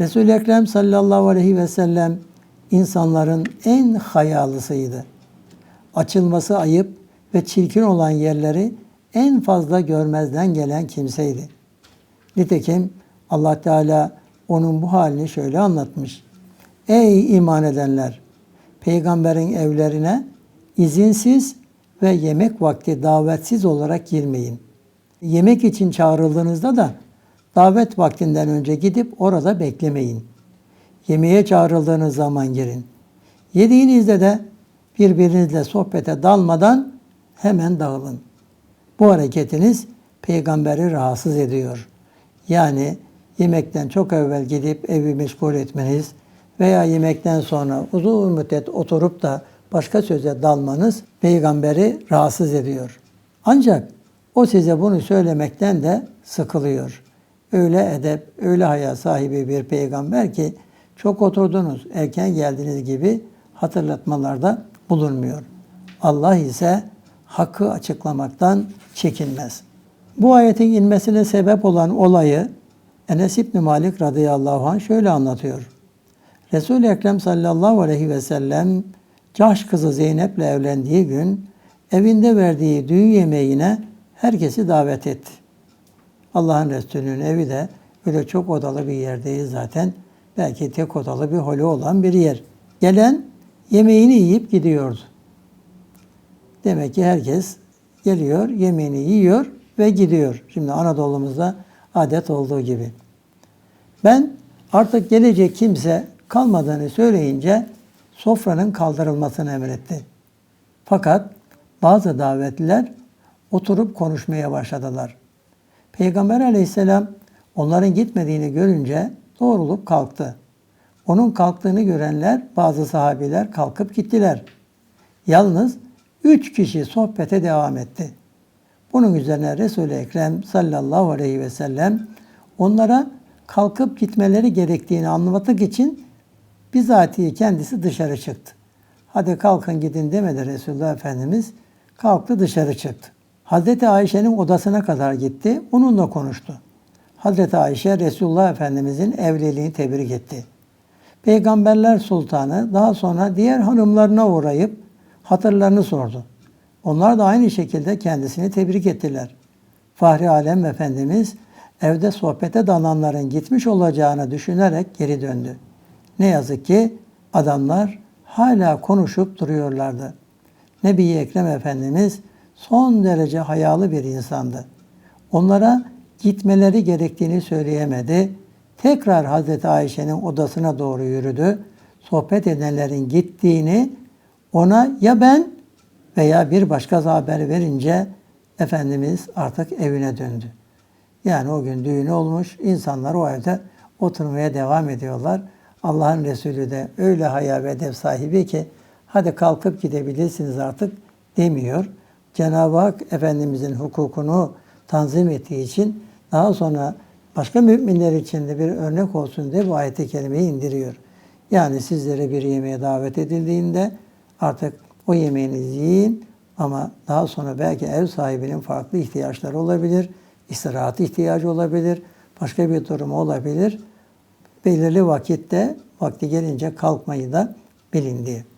Resul-i Ekrem sallallahu aleyhi ve sellem insanların en hayalısıydı. Açılması ayıp ve çirkin olan yerleri en fazla görmezden gelen kimseydi. Nitekim Allah Teala onun bu halini şöyle anlatmış. Ey iman edenler! Peygamberin evlerine izinsiz ve yemek vakti davetsiz olarak girmeyin. Yemek için çağrıldığınızda da davet vaktinden önce gidip orada beklemeyin. Yemeğe çağrıldığınız zaman girin. Yediğinizde de birbirinizle sohbete dalmadan hemen dağılın. Bu hareketiniz peygamberi rahatsız ediyor. Yani yemekten çok evvel gidip evi meşgul etmeniz veya yemekten sonra uzun müddet oturup da başka söze dalmanız peygamberi rahatsız ediyor. Ancak o size bunu söylemekten de sıkılıyor. Öyle edep, öyle haya sahibi bir peygamber ki çok oturdunuz, erken geldiğiniz gibi hatırlatmalarda bulunmuyor. Allah ise hakkı açıklamaktan çekinmez. Bu ayetin inmesine sebep olan olayı Enes İbni Malik radıyallahu anh şöyle anlatıyor. Resul-i Ekrem sallallahu aleyhi ve sellem Cahş kızı Zeynep'le evlendiği gün evinde verdiği düğün yemeğine herkesi davet etti. Allah'ın Resulü'nün evi de öyle çok odalı bir yerdeyiz zaten. Belki tek odalı bir holü olan bir yer. Gelen yemeğini yiyip gidiyordu. Demek ki herkes geliyor, yemeğini yiyor ve gidiyor. Şimdi Anadolu'muzda adet olduğu gibi. Ben artık gelecek kimse kalmadığını söyleyince sofranın kaldırılmasını emretti. Fakat bazı davetliler oturup konuşmaya başladılar. Peygamber aleyhisselam onların gitmediğini görünce doğrulup kalktı. Onun kalktığını görenler bazı sahabiler kalkıp gittiler. Yalnız üç kişi sohbete devam etti. Bunun üzerine Resul-i Ekrem sallallahu aleyhi ve sellem onlara kalkıp gitmeleri gerektiğini anlatmak için bizatihi kendisi dışarı çıktı. Hadi kalkın gidin demedi Resulullah Efendimiz. Kalktı dışarı çıktı. Hazreti Ayşe'nin odasına kadar gitti. Onunla konuştu. Hazreti Ayşe Resulullah Efendimizin evliliğini tebrik etti. Peygamberler Sultanı daha sonra diğer hanımlarına uğrayıp hatırlarını sordu. Onlar da aynı şekilde kendisini tebrik ettiler. Fahri Alem Efendimiz evde sohbete dalanların gitmiş olacağını düşünerek geri döndü. Ne yazık ki adamlar hala konuşup duruyorlardı. Nebi Ekrem Efendimiz son derece hayalı bir insandı. Onlara gitmeleri gerektiğini söyleyemedi. Tekrar Hazreti Ayşe'nin odasına doğru yürüdü. Sohbet edenlerin gittiğini ona ya ben veya bir başka haber verince Efendimiz artık evine döndü. Yani o gün düğün olmuş, insanlar o evde oturmaya devam ediyorlar. Allah'ın Resulü de öyle haya ve edep sahibi ki hadi kalkıp gidebilirsiniz artık demiyor. Cenab-ı Hak Efendimizin hukukunu tanzim ettiği için daha sonra başka müminler için de bir örnek olsun diye bu ayeti kerimeyi indiriyor. Yani sizlere bir yemeğe davet edildiğinde artık o yemeğinizi yiyin ama daha sonra belki ev sahibinin farklı ihtiyaçları olabilir, istirahat ihtiyacı olabilir, başka bir durum olabilir. Belirli vakitte vakti gelince kalkmayı da bilin diye.